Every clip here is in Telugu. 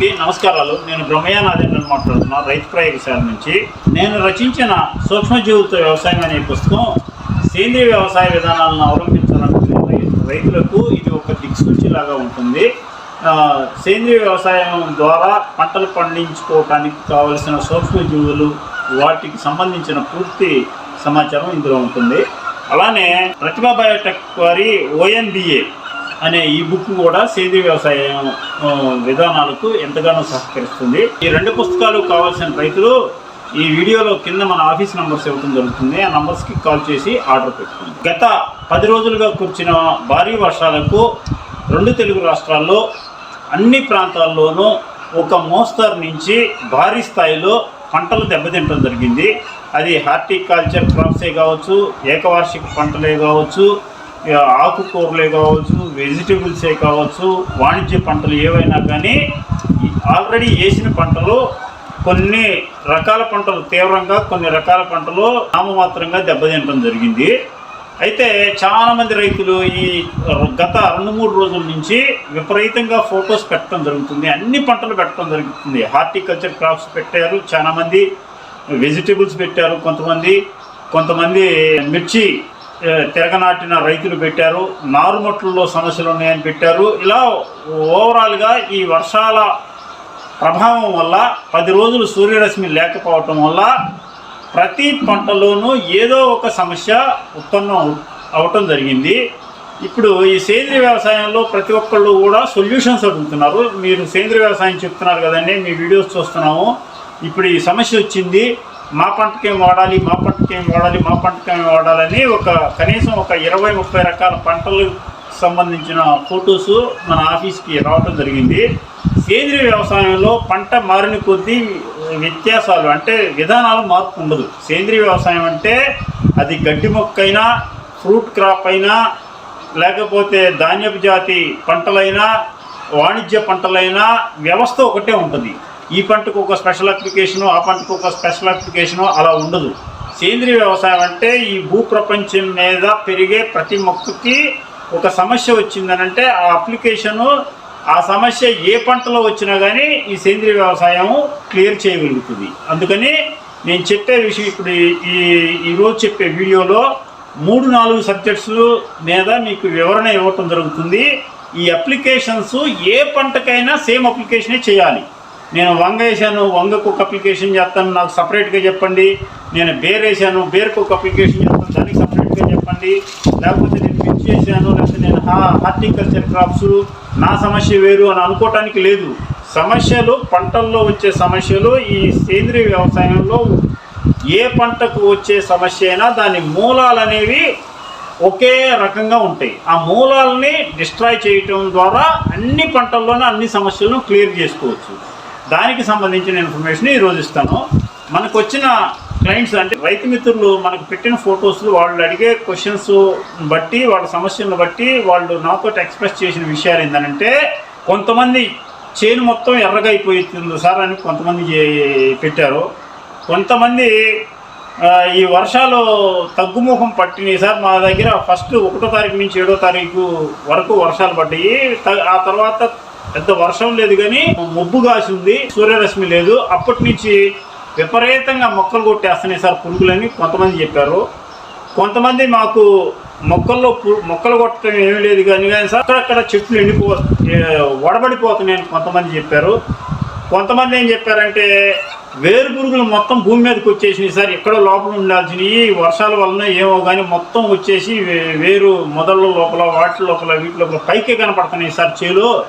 అందరికీ నమస్కారాలు. నేను బ్రహ్మయ్య నాదేంద్రన్ మాట్లాడుతున్నా రైతు ప్రయోగశాల నుంచి. నేను రచించిన సూక్ష్మజీవులతో వ్యవసాయం అనే పుస్తకం సేంద్రియ వ్యవసాయ విధానాలను అవలంబించాలనుకునే రైతులకు ఇది ఒక దిక్సూచిలాగా ఉంటుంది. సేంద్రియ వ్యవసాయం ద్వారా పంటలు పండించుకోవటానికి కావలసిన సూక్ష్మజీవులు వాటికి సంబంధించిన పూర్తి సమాచారం ఇందులో ఉంటుంది. అలానే ప్రతిభా బయోటెక్ వారి ఓఎన్బిఏ అనే ఈ బుక్ కూడా సేంద్రీయ వ్యవసాయం విధానాలకు ఎంతగానో సహకరిస్తుంది. ఈ రెండు పుస్తకాలు కావాల్సిన రైతులు ఈ వీడియోలో కింద మన ఆఫీస్ నంబర్స్ ఇవ్వడం జరుగుతుంది. ఆ నంబర్స్కి కాల్ చేసి ఆర్డర్ పెట్టుకోండి. గత పది రోజులుగా కురిచిన భారీ వర్షాలకు రెండు తెలుగు రాష్ట్రాల్లో అన్ని ప్రాంతాల్లోనూ ఒక మోస్తరు నుంచి భారీ స్థాయిలో పంటలు దెబ్బతింటడం జరిగింది. అది హార్టికల్చర్ క్రాప్సే కావచ్చు ఏకవార్షిక పంటలే కావచ్చు ఆకుకూరలే కావచ్చు వెజిటేబుల్సే కావచ్చు వాణిజ్య పంటలు ఏవైనా కానీ ఆల్రెడీ వేసిన పంటలు కొన్ని రకాల పంటలు తీవ్రంగా కొన్ని రకాల పంటలు నామమాత్రంగా దెబ్బతింటడం జరిగింది. అయితే చాలామంది రైతులు ఈ గత రెండు మూడు రోజుల నుంచి విపరీతంగా ఫొటోస్ పెట్టడం జరుగుతుంది. అన్ని పంటలు పెట్టడం జరుగుతుంది. హార్టికల్చర్ క్రాప్స్ పెట్టారు చాలామంది వెజిటేబుల్స్ పెట్టారు కొంతమంది కొంతమంది మిర్చి తిరగనాటిన రైతులు పెట్టారు నారుమట్లలో సమస్యలు ఉన్నాయని పెట్టారు. ఇలా ఓవరాల్గా ఈ వర్షాల ప్రభావం వల్ల పది రోజులు సూర్యరశ్మి లేకపోవటం వల్ల ప్రతి పంటలోనూ ఏదో ఒక సమస్య ఉత్పన్నం అవటం జరిగింది. ఇప్పుడు ఈ సేంద్రియ వ్యవసాయంలో ప్రతి ఒక్కళ్ళు కూడా సొల్యూషన్స్ అడుగుతున్నారు. మీరు సేంద్రియ వ్యవసాయం చెప్తున్నారు కదండి మీ వీడియోస్ చూస్తున్నాము. ఇప్పుడు ఈ సమస్య వచ్చింది. మా పంటకేం వాడాలి మా పంటకేం వాడాలి మా పంటకేం వాడాలని ఒక కనీసం ఒక ఇరవై ముప్పై రకాల పంటలు సంబంధించిన ఫొటోస్ మన ఆఫీస్కి రావటం జరిగింది. సేంద్రియ వ్యవసాయంలో పంట మారిన కొద్దీ వ్యత్యాసాలు అంటే విధానాలు మార్పు ఉండదు. సేంద్రియ వ్యవసాయం అంటే అది గడ్డి మొక్క అయినా ఫ్రూట్ క్రాప్ అయినా లేకపోతే ధాన్యపు జాతి పంటలైనా వాణిజ్య పంటలైనా వ్యవస్థ ఒకటే ఉంటుంది. ఈ పంటకు ఒక స్పెషల్ అప్లికేషను ఆ పంటకు ఒక స్పెషల్ అప్లికేషను అలా ఉండదు. సేంద్రియ వ్యవసాయం అంటే ఈ భూప్రపంచం మీద పెరిగే ప్రతి మొక్కకి ఒక సమస్య వచ్చిందనంటే ఆ అప్లికేషను ఆ సమస్య ఏ పంటలో వచ్చినా కానీ ఈ సేంద్రియ వ్యవసాయం క్లియర్ చేయగలుగుతుంది. అందుకని నేను చెప్పే విషయం ఇప్పుడు ఈ- ఈ ఈరోజు చెప్పే వీడియోలో మూడు నాలుగు సబ్జెక్ట్స్ మీద మీకు వివరణ ఇవ్వటం జరుగుతుంది. ఈ అప్లికేషన్స్ ఏ పంటకైనా సేమ్ అప్లికేషనే చేయాలి. నేను వంగ వేసాను వంగకు ఒక అప్లికేషన్ చేస్తాను నాకు సపరేట్గా చెప్పండి. నేను బేర్ వేసాను బేర్కు ఒక అప్లికేషన్ చేస్తాను దానికి సపరేట్గా చెప్పండి. లేకపోతే నేను పిచ్ చేశాను లేకపోతే నేను హా- హార్టికల్చర్ క్రాప్స్ నా సమస్య వేరు అని అనుకోవటానికి లేదు. సమస్యలు పంటల్లో వచ్చే సమస్యలు ఈ సేంద్రియ వ్యవసాయంలో ఏ పంటకు వచ్చే సమస్య అయినా దాని మూలాలు అనేవి ఒకే రకంగా ఉంటాయి. ఆ మూలాలని డిస్ట్రాయ్ చేయటం ద్వారా అన్ని పంటల్లోనే అన్ని సమస్యలను క్లియర్ చేసుకోవచ్చు. దానికి సంబంధించిన ఇన్ఫర్మేషన్ ఈరోజు ఇస్తాను. మనకు వచ్చిన క్లయింట్స్ అంటే రైతు మిత్రులు మనకు పెట్టిన ఫొటోస్ వాళ్ళు అడిగే క్వశ్చన్స్ బట్టి వాళ్ళ సమస్యలను బట్టి వాళ్ళు నాతో ఎక్స్ప్రెస్ చేసిన విషయాలు ఏంటంటే కొంతమంది చేను మొత్తం ఎర్రగా అయిపోతుంది సార్ అని కొంతమంది పెట్టారు. కొంతమంది ఈ వర్షాలు తగ్గుముఖం పట్టినాయి సార్. మా దగ్గర ఫస్ట్ ఒకటో తారీఖు నుంచి ఏడో తారీఖు వరకు వర్షాలు పడ్డాయి. త- ఆ తర్వాత పెద్ద వర్షం లేదు కానీ మబ్బు కాసి ఉంది సూర్యరశ్మి లేదు. అప్పటి నుంచి విపరీతంగా మొక్కలు కొట్టేస్తున్నాయి సార్ పురుగులని కొంతమంది చెప్పారు. కొంతమంది మాకు మొక్కల్లో పు- మొక్కలు కొట్టడం ఏమీ లేదు కానీ కానీ సార్ అక్కడక్కడ చెట్లు ఎండిపో వడబడిపోతున్నాయని కొంతమంది చెప్పారు. కొంతమంది ఏం చెప్పారంటే వేరు పురుగులు మొత్తం భూమి మీదకి వచ్చేసినాయి సార్. ఎక్కడో లోపల ఉండాల్సినవి వర్షాల వలన ఏమో కానీ మొత్తం వచ్చేసి వేరు మొదళ్ళ లోపల వాటి లోపల వీటి లోపల పైకే కనపడుతున్నాయి సార్. చేలో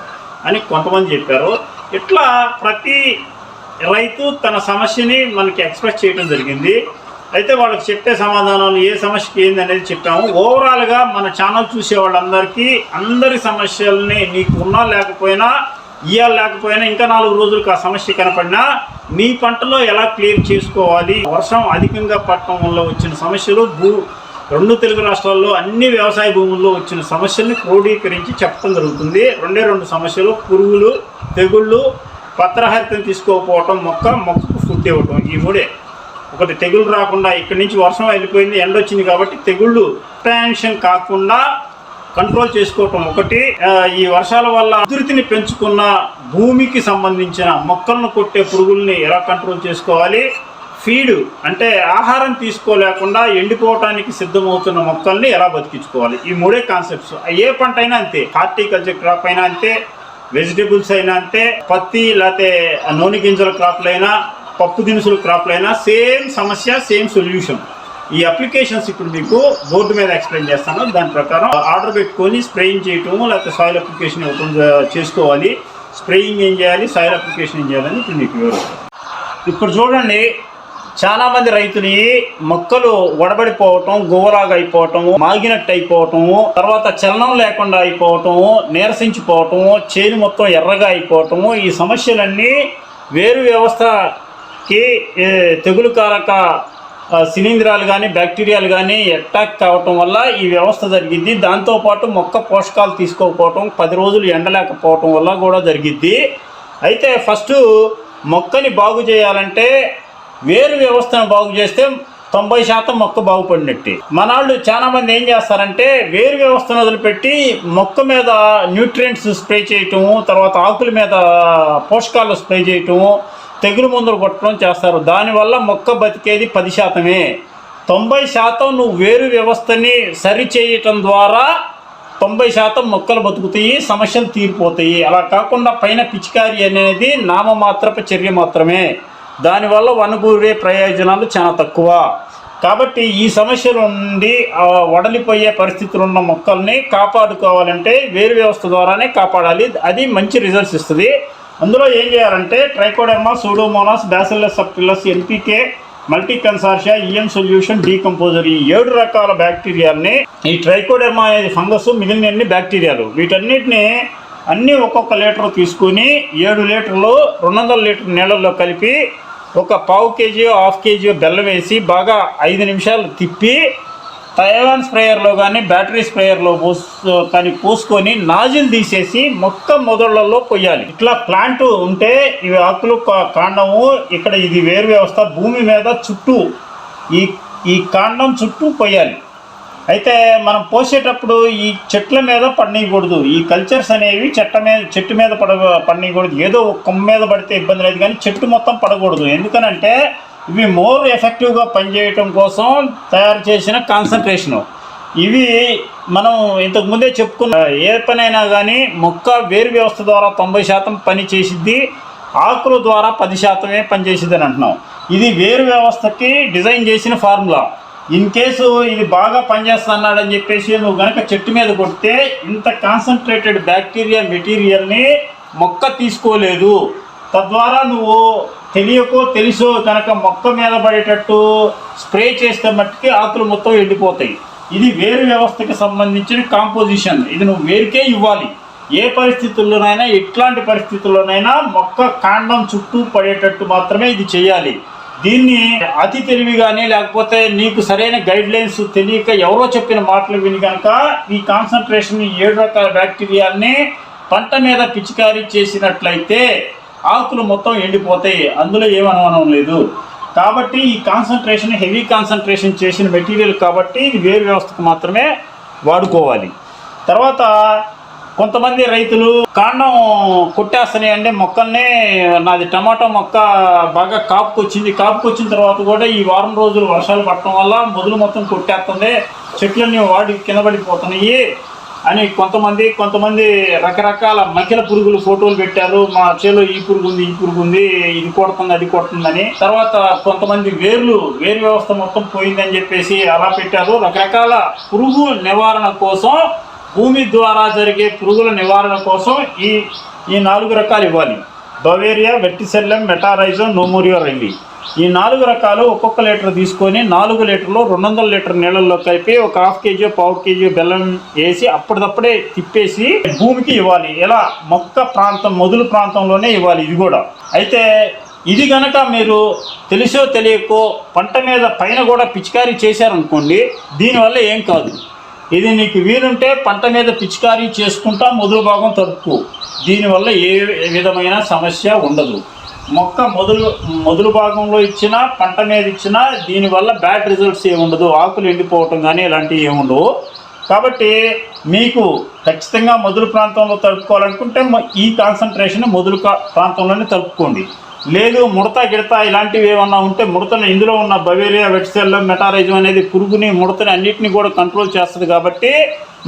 అని కొంతమంది చెప్పారు. ఇట్లా ప్రతి రైతు తన సమస్యని మనకి ఎక్స్ప్రెస్ చేయడం జరిగింది. అయితే వాళ్ళకి చెప్పే సమాధానాలు ఏ సమస్యకి ఏంది అనేది చెప్పాము. ఓవరాల్గా మన ఛానల్ చూసే వాళ్ళందరికీ అందరి సమస్యల్ని నీకు ఉన్నా లేకపోయినా ఇయ్యాలి లేకపోయినా ఇంకా నాలుగు రోజులకు ఆ సమస్య కనపడినా మీ పంటలో ఎలా క్లియర్ చేసుకోవాలి? వర్షం అధికంగా పట్టడం వల్ల వచ్చిన సమస్యలు భూ రెండు తెలుగు రాష్ట్రాల్లో అన్ని వ్యవసాయ భూముల్లో వచ్చిన సమస్యల్ని క్రోడీకరించి చెప్పడం జరుగుతుంది. రెండే రెండు సమస్యలు పురుగులు తెగుళ్ళు పత్రహరితం తీసుకోకపోవటం మొక్క మొక్కకు ఫుడ్ ఇవ్వటం ఈ మూడే. ఒకటి తెగులు రాకుండా ఇక్కడి నుంచి వర్షం వెళ్ళిపోయింది ఎండ వచ్చింది కాబట్టి తెగుళ్ళు ఎక్స్పాన్షన్ కాకుండా కంట్రోల్ చేసుకోవటం ఒకటి. ఈ వర్షాల వల్ల అభివృద్ధిని పెంచుకున్న భూమికి సంబంధించిన మొక్కలను కొట్టే పురుగుల్ని ఎలా కంట్రోల్ చేసుకోవాలి? ఫీడ్ అంటే ఆహారం తీసుకోలేకుండా ఎండిపోవటానికి సిద్ధమవుతున్న మొక్కల్ని ఎలా బతికించుకోవాలి? ఈ మూడే కాన్సెప్ట్స్. ఏ పంట అయినా అంతే హార్టికల్చర్ క్రాప్ అయినా అంతే వెజిటేబుల్స్ అయినా అంతే పత్తి లేకపోతే నూనె గింజల క్రాప్లైనా పప్పు దినుసుల క్రాప్లైనా సేమ్ సమస్య సేమ్ సొల్యూషన్. ఈ అప్లికేషన్స్ ఇప్పుడు మీకు బోర్డు మీద ఎక్స్ప్లెయిన్ చేస్తాను. దాని ప్రకారం ఆర్డర్ పెట్టుకొని స్ప్రేయింగ్ చేయటము లేకపోతే సాయిల్ అప్లికేషన్ ఇవ్వటం చేసుకోవాలి. స్ప్రేయింగ్ ఏం చేయాలి? సాయిల్ అప్లికేషన్ ఏం చేయాలని ఇప్పుడు మీకు వివరిస్తాను. ఇప్పుడు చూడండి చాలా మంది రైతులు మొక్కలు వడబడిపోవటం గువ్వలాగా అయిపోవటం మాగినట్టు అయిపోవటము తర్వాత చలనం లేకుండా అయిపోవటం నీరసించిపోవటం చేను మొత్తం ఎర్రగా అయిపోవటము ఈ సమస్యలన్నీ వేరు వ్యవస్థకి తెగులు కారక శిలీంధ్రాలు కానీ బ్యాక్టీరియాలు కానీ అటాక్ కావటం వల్ల ఈ వ్యవస్థ జరిగిద్ది. దాంతోపాటు మొక్క పోషకాలు తీసుకోకపోవటం పది రోజులు ఎండలేకపోవటం వల్ల కూడా జరిగిద్ది. అయితే ఫస్ట్ మొక్కని బాగు చేయాలంటే వేరు వ్యవస్థను బాగు చేస్తే తొంభై శాతం మొక్క బాగుపడినట్టే. మనాళ్ళు వాళ్ళు చాలామంది ఏం చేస్తారంటే వేరు వ్యవస్థను వదిలిపెట్టి మొక్క మీద న్యూట్రియంట్స్ స్ప్రే చేయటము తర్వాత ఆకుల మీద పోషకాలు స్ప్రే చేయటము తెగులు మందులు కొట్టడం చేస్తారు. దానివల్ల మొక్క బతికేది పది శాతమే. తొంభై శాతం నువ్వు వేరు వ్యవస్థని సరి చేయటం ద్వారా తొంభై శాతం మొక్కలు బతుకుతాయి సమస్యలు తీరిపోతాయి. అలా కాకుండా పైన పిచికారి అనేది నామమాత్రపు చర్య మాత్రమే. దానివల్ల వనగూరే ప్రయోజనాలు చాలా తక్కువ. కాబట్టి ఈ సమస్యల నుండి వడలిపోయే పరిస్థితులు ఉన్న మొక్కల్ని కాపాడుకోవాలంటే వేరు వ్యవస్థ ద్వారానే కాపాడాలి. అది మంచి రిజల్ట్స్ ఇస్తుంది. అందులో ఏం చేయాలంటే Trichoderma Pseudomonas Bacillus subtilis NPK multi consortia EM solution decomposer ఈ ఏడు రకాల బ్యాక్టీరియాల్ని ఈ ట్రైకోడెర్మా అనేది ఫంగస్ మిగిలిన బ్యాక్టీరియాలు. వీటన్నిటిని అన్నీ ఒక్కొక్క లీటర్ తీసుకుని ఏడు లీటర్లు రెండు వందల లీటర్ నీళ్ళల్లో కలిపి ఒక పావు కేజీ హాఫ్ కేజీ బెల్లం వేసి బాగా ఐదు నిమిషాలు తిప్పి తైవాన్ స్ప్రేయర్లో కానీ బ్యాటరీ స్ప్రేయర్లో పోసు కానీ పోసుకొని నాజిల్ తీసేసి మొక్క మొదళ్ళలో పొయ్యాలి ఇట్లా ప్లాంట్ ఉంటే ఇవి ఆకులు కాండము ఇక్కడ ఇది వేరు వ్యవస్థ భూమి మీద చుట్టూ ఈ ఈ కాండం చుట్టూ పొయ్యాలి అయితే మనం పోసేటప్పుడు ఈ చెట్ల మీద పడనీయకూడదు. ఈ కల్చర్స్ అనేవి చెట్ట మీద చెట్టు మీద పడ పడనీయకూడదు. ఏదో ఒక కొమ్మ మీద పడితే ఇబ్బంది లేదు కానీ చెట్టు మొత్తం పడకూడదు. ఎందుకనంటే ఇవి మోర్ ఎఫెక్టివ్గా పనిచేయటం కోసం తయారు చేసిన కాన్సన్ట్రేషను ఇవి మనం ఇంతకుముందే చెప్పుకున్న ఏ పనైనా కానీ మొక్క వేరు వ్యవస్థ ద్వారా తొంభై శాతం పని చేసిద్ది. ఆకుల ద్వారా పది శాతమే పనిచేసిద్ది అని అంటున్నాం. ఇది వేరు వ్యవస్థకి డిజైన్ చేసిన ఫార్ములా. ఇన్ కేసు ఇది బాగా పనిచేస్తున్నాడని చెప్పేసి నువ్వు గనక చెట్టు మీద కొడితే ఇంత కాన్సన్ట్రేటెడ్ బ్యాక్టీరియా మెటీరియల్ని మొక్క తీసుకోలేదు. తద్వారా నువ్వు తెలియకో తెలుసో కనుక మొక్క మీద పడేటట్టు స్ప్రే చేస్తే మట్టుకి ఆకులు మొత్తం ఎండిపోతాయి. ఇది వేరు వ్యవస్థకి సంబంధించిన కాంపోజిషన్ ఇది నువ్వు వేరుకే ఇవ్వాలి. ఏ పరిస్థితుల్లోనైనా ఎట్లాంటి పరిస్థితుల్లోనైనా మొక్క కాండం చుట్టూ పడేటట్టు మాత్రమే ఇది చేయాలి. దీన్ని అతి తెలివి కానీ లేకపోతే నీకు సరైన గైడ్ లైన్స్ తెలియక ఎవరో చెప్పిన మాటలు విని కనుక ఈ కాన్సన్ట్రేషన్ ఈ ఏడు రకాల బ్యాక్టీరియాల్ని పంట మీద పిచికారీ చేసినట్లయితే ఆకులు మొత్తం ఎండిపోతాయి. అందులో ఏం అనుమానం లేదు. కాబట్టి ఈ కాన్సన్ట్రేషన్ హెవీ కాన్సన్ట్రేషన్ చేసిన మెటీరియల్ కాబట్టి ఇది వేరు వ్యవస్థకు మాత్రమే వాడుకోవాలి. తర్వాత కొంతమంది రైతులు కాండం కొట్టేస్తున్నాయి అంటే మొక్కల్ని నాది టమాటా మొక్క బాగా కాపుకొచ్చింది. కాపుకొచ్చిన తర్వాత కూడా ఈ వారం రోజులు వర్షాలు పడటం వల్ల మొదలు మొత్తం కొట్టేస్తుంది. చెట్లన్నీ వాడి కింద పడిపోతున్నాయి అని కొంతమంది కొంతమంది రకరకాల మకిల పురుగులు ఫోటోలు పెట్టారు. మా చేలో ఈ పురుగు ఉంది ఈ పురుగు ఉంది ఇది కొడుతుంది అది కొడుతుందని. తర్వాత కొంతమంది వేర్లు వేరు వ్యవస్థ మొత్తం పోయిందని చెప్పేసి అలా పెట్టారు. రకరకాల పురుగు నివారణ కోసం భూమి ద్వారా జరిగే పురుగుల నివారణ కోసం ఈ ఈ నాలుగు రకాలు ఇవ్వాలి. బవేరియా వెట్టిసెల్లం మెటారైజో నోమోరియో రెండి ఈ నాలుగు రకాలు ఒక్కొక్క లీటర్ తీసుకొని నాలుగు లీటర్లు రెండు వందల లీటర్ నీళ్ళల్లో కలిపి ఒక హాఫ్ కేజీ పావు కేజీ బెల్లం వేసి అప్పటిదప్పుడే తిప్పేసి భూమికి ఇవ్వాలి. ఎలా మొక్క ప్రాంతం మొదలు ప్రాంతంలోనే ఇవ్వాలి ఇది కూడా. అయితే ఇది గనక మీరు తెలుసో తెలియకో పంట మీద పైన కూడా పిచికారీ చేశారనుకోండి దీనివల్ల ఏం కాదు. ఇది నీకు వీలుంటే పంట మీద పిచికారీ చేసుకుంటా మొదలు భాగం తడుపు దీనివల్ల ఏ విధమైన సమస్య ఉండదు. మొక్క మొదలు మొదలు భాగంలో ఇచ్చిన పంట మీద ఇచ్చినా దీనివల్ల బ్యాడ్ రిజల్ట్స్ ఏముండదు ఆకులు ఎండిపోవటం కానీ ఇలాంటివి ఏమి ఉండవు. కాబట్టి మీకు ఖచ్చితంగా మొదలు ప్రాంతంలో తలుపుకోవాలనుకుంటే ఈ కాన్సన్ట్రేషన్ మొదలు కా- ప్రాంతంలోనే తలుపుకోండి. లేదు ముడత గిడత ఇలాంటివి ఏమన్నా ఉంటే ముడతను ఇందులో ఉన్న బవేరియా వెట్సెల్ మెటారైజం అనేది పురుగుని ముడతని అన్నిటిని కూడా కంట్రోల్ చేస్తుంది కాబట్టి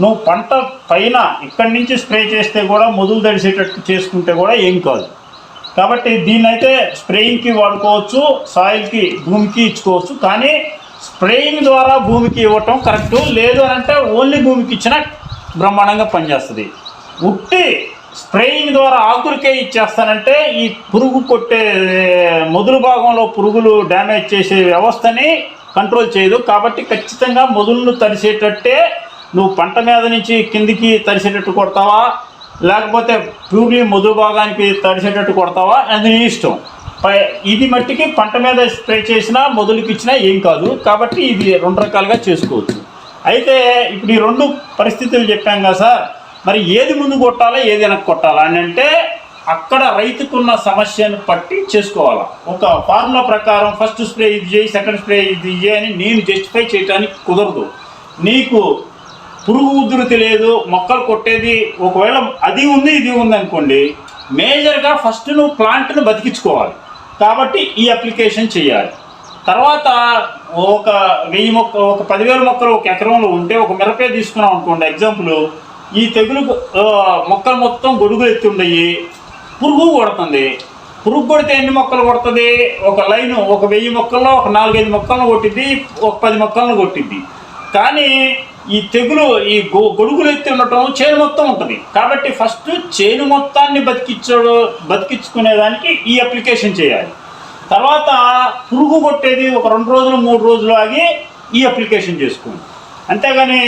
నువ్వు పంట పైన ఇక్కడి నుంచి స్ప్రే చేస్తే కూడా మొదలు తడిసేటట్టు చేసుకుంటే కూడా ఏం కాదు. కాబట్టి దీన్ని అయితే స్ప్రేయింగ్కి వాడుకోవచ్చు సాయిల్కి భూమికి ఇచ్చుకోవచ్చు. కానీ స్ప్రేయింగ్ ద్వారా భూమికి ఇవ్వటం కరెక్టు. లేదు అని అంటే ఓన్లీ భూమికి ఇచ్చినా బ్రహ్మాండంగా పనిచేస్తుంది. ఉట్టి స్ప్రేయింగ్ ద్వారా ఆకులకే ఇచ్చేస్తానంటే ఈ పురుగు కొట్టే మొదలు భాగంలో పురుగులు డ్యామేజ్ చేసే వ్యవస్థని కంట్రోల్ చేయదు. కాబట్టి ఖచ్చితంగా మొదలను తరిసేటట్టే నువ్వు పంట మీద నుంచి కిందికి తరిసేటట్టు కొడతావా? లేకపోతే ప్యూర్లీ మొదలు భాగానికి తడిసేటట్టు కొడతావా? అది నీ ఇష్టం. పై- ఇది మట్టికి పంట మీద స్ప్రే చేసినా మొదలుకి ఇచ్చినా ఏం కాదు. కాబట్టి ఇది రెండు రకాలుగా చేసుకోవచ్చు. అయితే ఇప్పుడు ఈ రెండు పరిస్థితులు చెప్పాం కదా సార్. మరి ఏది ముందు కొట్టాలా ఏది వెనక్కి కొట్టాలా అని అంటే అక్కడ రైతుకున్న సమస్యను పట్టి చేసుకోవాలా. ఒక ఫార్ములా ప్రకారం ఫస్ట్ స్ప్రే ఇది చేయి సెకండ్ స్ప్రే ఇది చేయి అని నేను జస్టిఫై చేయడానికి కుదరదు. నీకు పురుగు ఉధృతి లేదు మొక్కలు కొట్టేది ఒకవేళ అది ఉంది ఇది ఉంది అనుకోండి మేజర్గా ఫస్ట్ నువ్వు ప్లాంట్ను బతికించుకోవాలి. కాబట్టి ఈ అప్లికేషన్ చేయాలి. తర్వాత ఒక వెయ్యి మొక్క ఒక పదివేల మొక్కలు ఒక ఎకరంలో ఉంటే ఒక మిరపే తీసుకున్నాం అనుకోండి ఎగ్జాంపుల్ ఈ తెగులు మొక్కలు మొత్తం గొడుగులు ఎత్తి ఉండయి పురుగు కొడుతుంది. పురుగు కొడితే ఎన్ని మొక్కలు కొడుతుంది? ఒక లైన్ ఒక వెయ్యి మొక్కల్లో ఒక నాలుగైదు మొక్కలను కొట్టింది ఒక పది మొక్కలను కొట్టింది కానీ ఈ తెగులు ఈ గొ గొడుగులు ఎత్తి ఉండటం చేను మొత్తం ఉంటుంది. కాబట్టి ఫస్ట్ చేను మొత్తాన్ని బతికించడం బతికించుకునేదానికి ఈ అప్లికేషన్ చేయాలి. తర్వాత పురుగు కొట్టేది ఒక రెండు రోజులు మూడు రోజులు ఆగి ఈ అప్లికేషన్ చేసుకోండి. అంతేగాని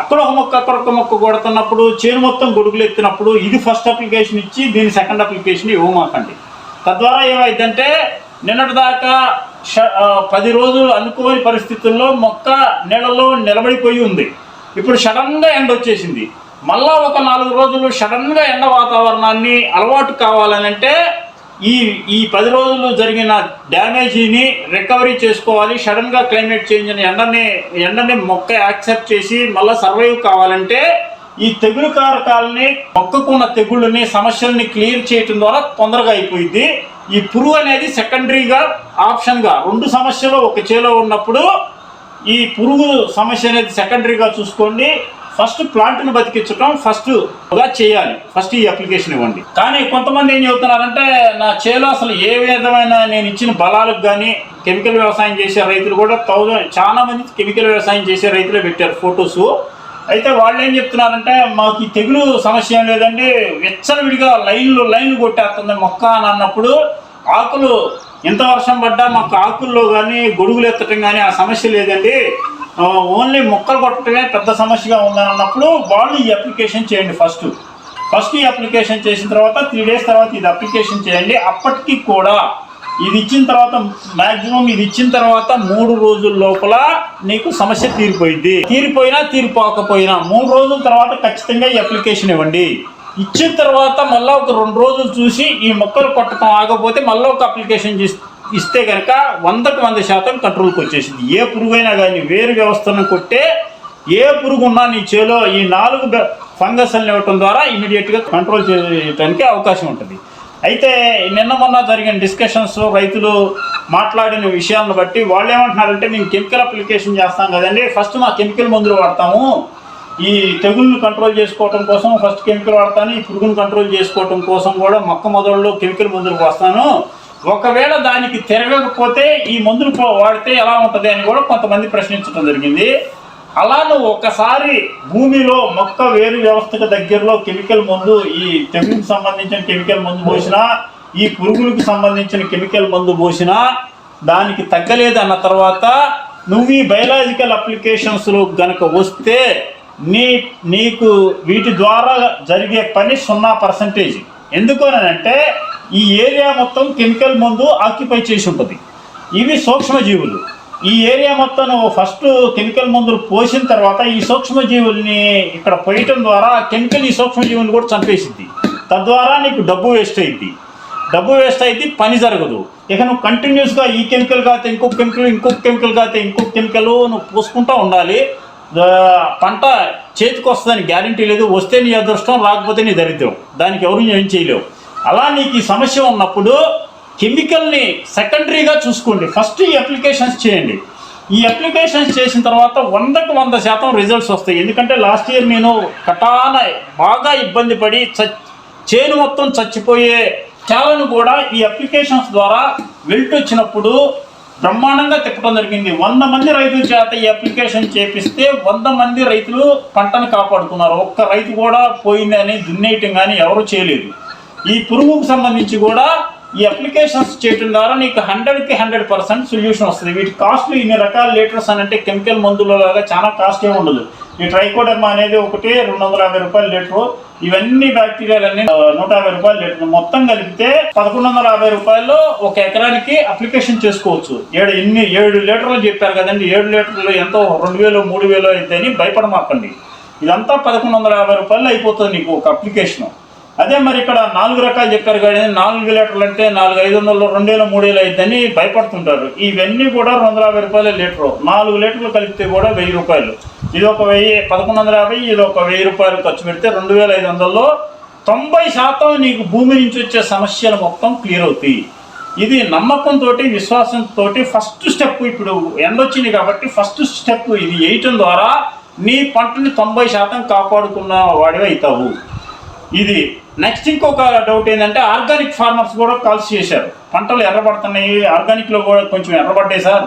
అక్కడ ఒక మొక్క అక్కడ ఒక మొక్క కొడుతున్నప్పుడు చేను మొత్తం గొడుగులు ఎత్తినప్పుడు ఇది ఫస్ట్ అప్లికేషన్ ఇచ్చి దీని సెకండ్ అప్లికేషన్ ఇవ్వమాకండి. తద్వారా ఏమైందంటే నిన్నటి దాకా పది రోజులు అనుకోని పరిస్థితుల్లో మొక్క నెలలో నిలబడిపోయి ఉంది. ఇప్పుడు సడన్గా ఎండ వచ్చేసింది. మళ్ళా ఒక నాలుగు రోజులు సడన్గా ఎండ వాతావరణాన్ని అలవాటు కావాలనంటే ఈ ఈ పది రోజులు జరిగిన డ్యామేజీని రికవరీ చేసుకోవాలి సడన్గా క్లైమేట్ చేంజ్ అని ఎండని ఎండని మొక్క యాక్సెప్ట్ చేసి మళ్ళీ సర్వైవ్ కావాలంటే ఈ తెగులు కారకాలని మొక్కకున్న తెగుళ్ళని సమస్యల్ని క్లియర్ చేయటం ద్వారా తొందరగా అయిపోయింది ఈ పురుగు అనేది సెకండరీగా ఆప్షన్గా రెండు సమస్యలు ఒక చేలో ఉన్నప్పుడు ఈ పురుగు సమస్య అనేది సెకండరీగా చూసుకోండి. ఫస్ట్ ప్లాంట్ని బతికించడం ఫస్ట్ చేయాలి. ఫస్ట్ ఈ అప్లికేషన్ ఇవ్వండి. కానీ కొంతమంది ఏం చెబుతున్నారంటే నా చేలో అసలు ఏ విధమైన నేను ఇచ్చిన బలాలకు కానీ కెమికల్ వ్యవసాయం చేసే రైతులు కూడా థౌజండ్ చాలా మంది కెమికల్ వ్యవసాయం చేసే రైతులే పెట్టారు ఫొటోస్. అయితే వాళ్ళు ఏం చెప్తున్నారంటే మాకు ఈ తెగులు సమస్య ఏం లేదండి విచ్చలవిడిగా లైన్లు లైన్లు కొట్టేస్తుంది మొక్క అని అన్నప్పుడు ఆకులు ఎంత వర్షం పడ్డా మాకు ఆకుల్లో కానీ గొడుగులు ఎత్తటం కానీ ఆ సమస్య లేదండి. ఓన్లీ మొక్కలు కొట్టడమే పెద్ద సమస్యగా ఉందని అన్నప్పుడు వాళ్ళు ఈ అప్లికేషన్ చేయండి ఫస్ట్. ఫస్ట్ ఈ అప్లికేషన్ చేసిన తర్వాత త్రీ డేస్ తర్వాత ఇది అప్లికేషన్ చేయండి. అప్పటికి కూడా ఇది ఇచ్చిన తర్వాత మ్యాక్సిమం ఇది ఇచ్చిన తర్వాత మూడు రోజుల లోపల నీకు సమస్య తీరిపోయింది. తీరిపోయినా తీరిపోకపోయినా మూడు రోజుల తర్వాత ఖచ్చితంగా ఈ అప్లికేషన్ ఇవ్వండి. ఇచ్చిన తర్వాత మళ్ళీ ఒక రెండు రోజులు చూసి ఈ మొక్కలు కొట్టడం ఆగకపోతే మళ్ళీ ఒక అప్లికేషన్ చేసి ఇస్తే కనుక వందకు వంద శాతం కంట్రోల్కి వచ్చేసింది. ఏ పురుగైనా కానీ వేరు వ్యవస్థను కొట్టే ఏ పురుగు ఉన్నా నీ చేలో ఈ నాలుగు ఫంగస్లను ఇవ్వటం ద్వారా ఇమీడియట్గా కంట్రోల్ చేయడానికి అవకాశం ఉంటుంది. అయితే నిన్న మొన్న జరిగిన డిస్కషన్స్ రైతులు మాట్లాడిన విషయాలను బట్టి వాళ్ళు ఏమంటున్నారంటే మేము కెమికల్ అప్లికేషన్ చేస్తాం కదండి. ఫస్ట్ మా కెమికల్ మందులు వాడతాము. ఈ తెగుళ్ళను కంట్రోల్ చేసుకోవటం కోసం ఫస్ట్ కెమికల్ వాడతాను. ఈ పురుగును కంట్రోల్ చేసుకోవటం కోసం కూడా మొక్క మొదళ్ళలో కెమికల్ మందులు పోస్తాను ఒకవేళ దానికి తిరగకపోతే ఈ మందులు వాడితే ఎలా ఉంటుంది అని కూడా కొంతమంది ప్రశ్నించడం జరిగింది. అలా నువ్వు ఒకసారి భూమిలో మొక్క వేరు వ్యవస్థకు దగ్గరలో కెమికల్ మందు ఈ తెగులుకు సంబంధించిన కెమికల్ మందు పోసినా ఈ పురుగులకు సంబంధించిన కెమికల్ మందు పోసినా దానికి తగ్గలేదు అన్న తర్వాత నువ్వు ఈ బయలాజికల్ అప్లికేషన్స్లో గనక వస్తే నీ నీకు వీటి ద్వారా జరిగే పని సున్నా పర్సంటేజ్. ఎందుకు అని అంటే ఈ ఏరియా మొత్తం కెమికల్ మందు ఆక్యుపై చేసి ఉంటుంది. ఇవి సూక్ష్మజీవులు. ఈ ఏరియా మొత్తం ఫస్ట్ కెమికల్ మందులు పోసిన తర్వాత ఈ సూక్ష్మజీవుల్ని ఇక్కడ పోయటం ద్వారా కెమికల్ ఈ సూక్ష్మజీవులు కూడా చంపేసిద్ది తద్వారా నీకు డబ్బు వేస్ట్ అయింది. డబ్బు వేస్ట్ అయితే పని జరగదు. ఇక నువ్వు కంటిన్యూస్గా ఈ కెమికల్ కాతే ఇంకొక కెమికల్ ఇంకొక కెమికల్ కాతే ఇంకొక కెమికల్ నువ్వు పూసుకుంటూ ఉండాలి. పంట చేతికి వస్తుందని గ్యారంటీ లేదు. వస్తే నీ అదృష్టం రాకపోతే నీ దరిద్రం. దానికి ఎవరు ఏం చేయలేవు. అలా నీకు ఈ సమస్య ఉన్నప్పుడు కెమికల్ని సెకండరీగా చూసుకోండి. ఫస్ట్ ఈ అప్లికేషన్స్ చేయండి. ఈ అప్లికేషన్స్ చేసిన తర్వాత వందకు వంద శాతం రిజల్ట్స్ వస్తాయి. ఎందుకంటే లాస్ట్ ఇయర్ నేను కటాన బాగా ఇబ్బంది పడి చ చేను మొత్తం చచ్చిపోయే చాలను కూడా ఈ అప్లికేషన్స్ ద్వారా వెల్ట్ వచ్చినప్పుడు బ్రహ్మాండంగా తిప్పడం జరిగింది. వంద మంది రైతుల చేత ఈ అప్లికేషన్ చేపిస్తే వంద మంది రైతులు పంటను కాపాడుకున్నారు. ఒక్క రైతు కూడా పోయిందని దున్నేయటం కానీ ఎవరు చేయలేదు. ఈ పురుగుకు సంబంధించి కూడా ఈ అప్లికేషన్స్ చేయటం ద్వారా నీకు హండ్రెడ్కి హండ్రెడ్ పర్సెంట్ సొల్యూషన్ వస్తుంది. వీటి కాస్ట్ ఇన్ని రకాల లీటర్స్ అని అంటే కెమికల్ మందులలాగా చాలా కాస్ట్ ఏమి ఉండదు. ఈ ట్రైకోడర్మా అనేది ఒకటి రెండు వందల యాభై రూపాయల లీటరు. ఇవన్నీ బ్యాక్టీరియాలన్నీ నూట యాభై రూపాయల లీటర్. మొత్తం కలిపితే పదకొండు వందల యాభై రూపాయల్లో ఒక ఎకరానికి అప్లికేషన్ చేసుకోవచ్చు. ఏడు ఇన్ని ఏడు లీటర్లు చెప్పారు కదండి. ఏడు లీటర్లు ఎంతో రెండు వేలు మూడు వేలు అయితే అని భయపడమాకండి. ఇదంతా పదకొండు వందల యాభై రూపాయలు అయిపోతుంది నీకు ఒక అప్లికేషన్. అదే మరి ఇక్కడ నాలుగు రకాలు చెప్పారు కానీ నాలుగు లీటర్లు అంటే నాలుగు ఐదు వందలు రెండు వేల మూడు వేలు అయిద్దని భయపడుతుంటారు. ఇవన్నీ కూడా రెండు వందల యాభై రూపాయల లీటరు. నాలుగు లీటర్లు కలిపితే కూడా వెయ్యి రూపాయలు. ఇది ఒక వెయ్యి పదకొండు వందల యాభై ఇది ఒక వెయ్యి రూపాయలు ఖర్చు పెడితే రెండు వేల ఐదు వందల్లో తొంభై శాతం నీకు భూమి నుంచి వచ్చే సమస్యలు మొత్తం క్లియర్ అవుతాయి. ఇది నమ్మకంతో విశ్వాసంతో ఫస్ట్ స్టెప్ ఇప్పుడు ఎండొచ్చింది కాబట్టి ఫస్ట్ స్టెప్ ఇది. వేయటం ద్వారా నీ పంటని తొంభై శాతం కాపాడుకున్న వాడివి అవుతావు. ఇది నెక్స్ట్ ఇంకొక డౌట్ ఏంటంటే ఆర్గానిక్ ఫార్మర్స్ కూడా కాల్స్ చేశారు. పంటలు ఎర్రబడుతున్నాయి ఆర్గానిక్లో కూడా కొంచెం ఎర్రబడ్డాయి సార్.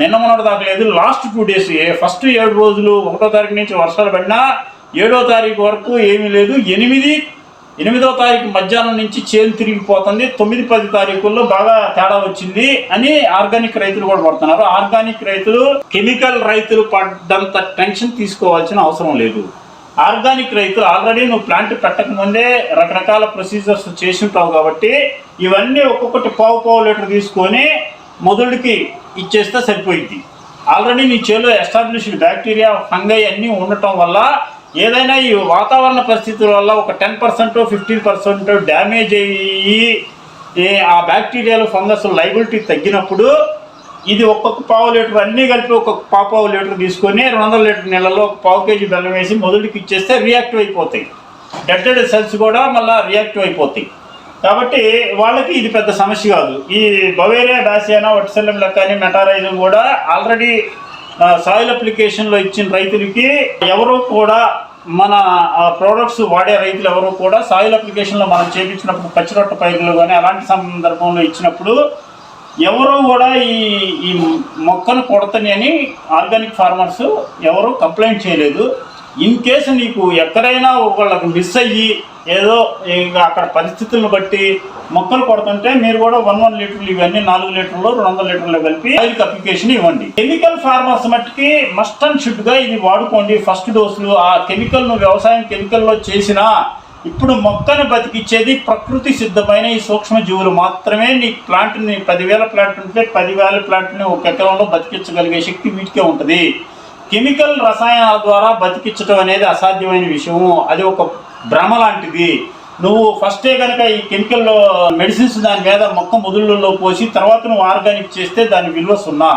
నిన్న మొన్నటి దాకా లేదు లాస్ట్ టూ డేస్ ఫస్ట్ ఏడు రోజులు ఒకటో తారీఖు నుంచి వర్షాలు పడినా ఏడో తారీఖు వరకు ఏమీ లేదు. ఎనిమిది ఎనిమిదో తారీఖు మధ్యాహ్నం నుంచి చేను తిరిగిపోతుంది. తొమ్మిది పది తారీఖుల్లో బాగా తేడా వచ్చింది అని ఆర్గానిక్ రైతులు కూడా పడుతున్నారు. ఆర్గానిక్ రైతులు కెమికల్ రైతులు పడ్డంత టెన్షన్ తీసుకోవాల్సిన అవసరం లేదు. ఆర్గానిక్ రైతు ఆల్రెడీ నువ్వు ప్లాంట్ పెట్టకముందే రకరకాల ప్రొసీజర్స్ చేసి ఉంటావు కాబట్టి ఇవన్నీ ఒక్కొక్కటి పావు పావు లీటర్ తీసుకొని మొదలుడికి ఇచ్చేస్తే సరిపోయింది. ఆల్రెడీ నీ చేలో ఎస్టాబ్లిష్డ్ బ్యాక్టీరియా ఫంగై అన్నీ ఉండటం వల్ల ఏదైనా ఈ వాతావరణ పరిస్థితుల వల్ల ఒక ten percent fifteen percent damage అయ్యి ఆ బ్యాక్టీరియాలు ఫంగస్ లైబిలిటీ తగ్గినప్పుడు ఇది ఒక్కొక్క పావు లీటర్ అన్నీ కలిపి ఒక్కొక్క పావు పావు లీటర్ తీసుకొని రెండు వందల లీటర్ నీళ్ళలో ఒక పావు కేజీ బెల్లం వేసి మొదటికి ఇచ్చేస్తే రియాక్టివ్ అయిపోతాయి. డెడ్ సెల్స్ కూడా మళ్ళీ రియాక్టివ్ అయిపోతాయి. కాబట్టి వాళ్ళకి ఇది పెద్ద సమస్య కాదు. ఈ బవేరియా డాసియానా వట్సెల్లం కానీ మెటారైజం కూడా ఆల్రెడీ సాయిల్ అప్లికేషన్లో ఇచ్చిన రైతులకి ఎవరు కూడా మన ప్రోడక్ట్స్ వాడే రైతులు ఎవరు కూడా సాయిల్ అప్లికేషన్లో మనం చేపించినప్పుడు పచ్చిరొట్ట పైరులు కానీ అలాంటి సందర్భంలో ఇచ్చినప్పుడు ఎవరు కూడా ఈ ఈ మొక్కను కొడతాయని ఆర్గానిక్ ఫార్మర్స్ ఎవరు కంప్లైంట్ చేయలేదు. ఇన్ కేసు నీకు ఎక్కడైనా ఒకళ్ళకి మిస్ అయ్యి ఏదో ఇంకా అక్కడ పరిస్థితులను బట్టి మొక్కలు కొడుతుంటే మీరు కూడా వన్ వన్ లీటర్లు ఇవన్నీ నాలుగు లీటర్లు రెండు వందల లీటర్లు కలిపి ఆయిల్కి అప్లికేషన్ ఇవ్వండి. కెమికల్ ఫార్మర్స్ మట్టుకి మస్ట్ అండ్ షుడ్గా ఇది వాడుకోండి. ఫస్ట్ డోసులు ఆ కెమికల్ను వ్యవసాయం కెమికల్లో చేసినా ఇప్పుడు మొక్కను బతికిచ్చేది ప్రకృతి సిద్ధమైన ఈ సూక్ష్మజీవులు మాత్రమే. నీ ప్లాంట్ని పదివేల ప్లాంట్ ఉంటే పదివేల ప్లాంట్ని ఒక ఎకరంలో బతికించగలిగే శక్తి వీటికే ఉంటుంది. కెమికల్ రసాయనాల ద్వారా బతికించడం అనేది అసాధ్యమైన విషయము అది ఒక భ్రమ లాంటిది. నువ్వు ఫస్టే కనుక ఈ కెమికల్ మెడిసిన్స్ దాని మీద మొక్క మొదళ్ళలో పోసి తర్వాత నువ్వు ఆర్గానిక్ చేస్తే దాని విలువ సున్నా.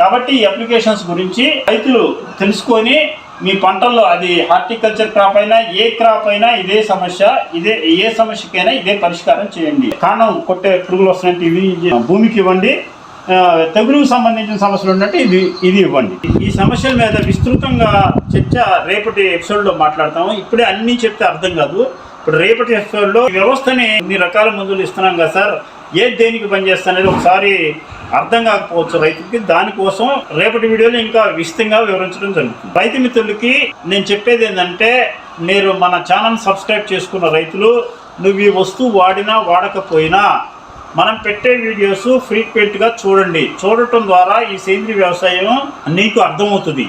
కాబట్టి ఈ అప్లికేషన్స్ గురించి రైతులు తెలుసుకొని మీ పంటల్లో అది హార్టికల్చర్ క్రాప్ అయినా ఏ క్రాప్ అయినా ఇదే సమస్య ఇదే ఏ సమస్యకైనా ఇదే పరిష్కారం చేయండి. కారణం కొట్టే పురుగులు వస్తున్నట్టు ఇవి భూమికి ఇవ్వండి. తెగులుకు సంబంధించిన సమస్యలు ఉన్నట్టు ఇది ఇది ఇవ్వండి. ఈ సమస్యల మీద విస్తృతంగా చర్చ రేపటి ఎపిసోడ్లో మాట్లాడతాము. ఇప్పుడే అన్నీ చెప్తే అర్థం కాదు. ఇప్పుడు రేపటి ఎపిసోడ్లో వ్యవస్థని ఇన్ని రకాల మందులు ఇస్తున్నాం కదా సార్. ఏది దేనికి పనిచేస్తుంది ఒకసారి అర్థం కాకపోవచ్చు రైతుకి దానికోసం రేపటి వీడియోలో ఇంకా విస్తృతంగా వివరించడం జరుగుతుంది. రైతు మిత్రులకి నేను చెప్పేది ఏంటంటే మీరు మన ఛానల్ సబ్స్క్రైబ్ చేసుకున్న రైతులు నువ్వు ఈ వస్తువు వాడినా వాడకపోయినా మనం పెట్టే వీడియోస్ ఫ్రీక్వెంట్గా చూడండి. చూడటం ద్వారా ఈ సేంద్రీయ వ్యవసాయం నీకు అర్థమవుతుంది.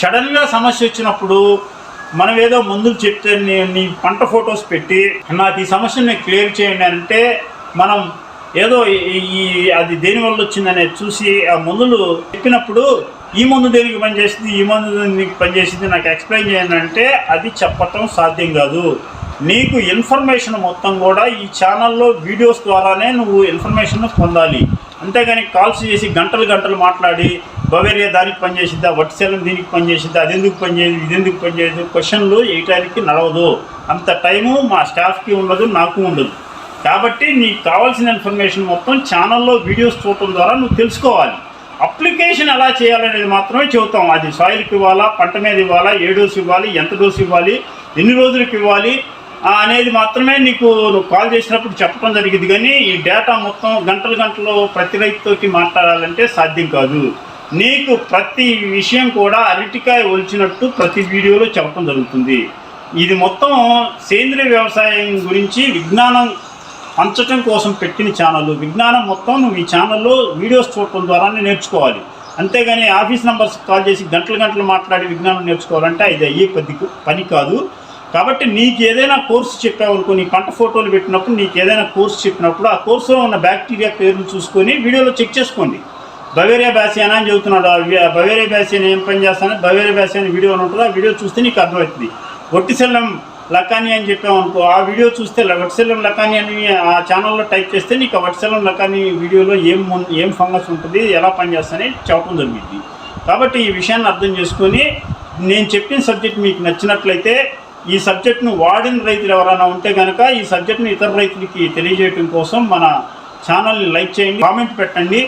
సడన్గా సమస్య వచ్చినప్పుడు మనం ఏదో మందులు చెప్తే నీ నీ పంట ఫొటోస్ పెట్టి నాకు ఈ సమస్యని క్లియర్ చేయండి అంటే మనం ఏదో ఈ- ఈ అది దేని వల్ల చూసి ఆ మందులు చెప్పినప్పుడు ఈ మందు దేనికి పనిచేసింది ఈ మందు దేనికి పనిచేసింది నాకు ఎక్స్ప్లెయిన్ చేయండి అంటే అది చెప్పటం సాధ్యం కాదు. నీకు ఇన్ఫర్మేషన్ మొత్తం కూడా ఈ ఛానల్లో వీడియోస్ ద్వారానే నువ్వు ఇన్ఫర్మేషన్ పొందాలి. అంతేగాని కాల్స్ చేసి గంటలు గంటలు మాట్లాడి బవేరియా దానికి పనిచేసిద్దా వట్సెలం దీనికి పనిచేసిద్దా అది ఎందుకు పనిచేయదు ఇది ఎందుకు పనిచేయదు క్వశ్చన్లు వేయటానికి నడవదు. అంత టైము మా స్టాఫ్కి ఉండదు నాకు ఉండదు. కాబట్టి నీకు కావాల్సిన ఇన్ఫర్మేషన్ మొత్తం ఛానల్లో వీడియోస్ చూడటం ద్వారా నువ్వు తెలుసుకోవాలి. అప్లికేషన్ ఎలా చేయాలనేది మాత్రమే చెబుతాం. అది సాయిల్కి ఇవ్వాలా పంట మీద ఇవ్వాలా ఏ డోసు ఇవ్వాలి ఎంత డోసు ఇవ్వాలి ఎన్ని రోజులకి ఇవ్వాలి అనేది మాత్రమే నీకు నువ్వు కాల్ చేసినప్పుడు చెప్పడం జరిగింది కానీ ఈ డేటా మొత్తం గంటలు గంటలు ప్రతి రైతుతోటి మాట్లాడాలంటే సాధ్యం కాదు. నీకు ప్రతి విషయం కూడా అరటికాయ ఒలిచినట్టు ప్రతి వీడియోలో చెప్పడం జరుగుతుంది. ఇది మొత్తం సేంద్రియ వ్యవసాయం గురించి విజ్ఞానం పంచటం కోసం పెట్టిన ఛానల్ విజ్ఞానం మొత్తం నువ్వు ఈ ఛానల్లో వీడియోస్ చూడటం ద్వారానే నేర్చుకోవాలి. అంతేగాని ఆఫీస్ నెంబర్స్ కాల్ చేసి గంటలు గంటలు మాట్లాడి విజ్ఞానం నేర్చుకోవాలంటే ఇది అయ్యే పది పని కాదు. కాబట్టి నీకు ఏదైనా కోర్సు చెప్పావనుకో నీ పంట ఫోటోలు పెట్టినప్పుడు నీకు ఏదైనా కోర్సు చెప్పినప్పుడు ఆ కోర్సులో ఉన్న బ్యాక్టీరియా పేర్లు చూసుకొని వీడియోలో చెక్ చేసుకోండి. బవేరియా బ్యాసియానా అని చెబుతున్నాడు. ఆ బవేరియా బ్యాసియానా ఏం పని చేస్తానని బవేరియా బ్యాసియానా వీడియో ఉంటుంది? ఆ వీడియో చూస్తే నీకు అర్థమవుతుంది. ఒట్టిశల్లం లకాని అని చెప్పామనుకో ఆ వీడియో చూస్తే వట్సలం వట్సెల్లం లకాని అని ఆ ఛానల్లో టైప్ చేస్తే నీకు ఆ వట్సలం లకాని వీడియోలో ఏం ఏం ఫంగస్ ఉంటుంది ఎలా పనిచేస్తానని చెప్పడం జరుగుతుంది. కాబట్టి ఈ విషయాన్ని అర్థం చేసుకొని నేను చెప్పిన సబ్జెక్ట్ మీకు నచ్చినట్లయితే ఈ సబ్జెక్ట్ను వాడిన రైతులు ఎవరైనా ఉంటే కనుక ఈ సబ్జెక్ట్ను ఇతర రైతులకి తెలియజేయడం కోసం మన ఛానల్ని లైక్ చేయండి కామెంట్ పెట్టండి.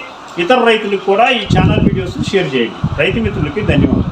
ఇతర రైతులకు కూడా ఈ ఛానల్ వీడియోస్ షేర్ చేయండి. రైతు మిత్రులకి ధన్యవాదాలు.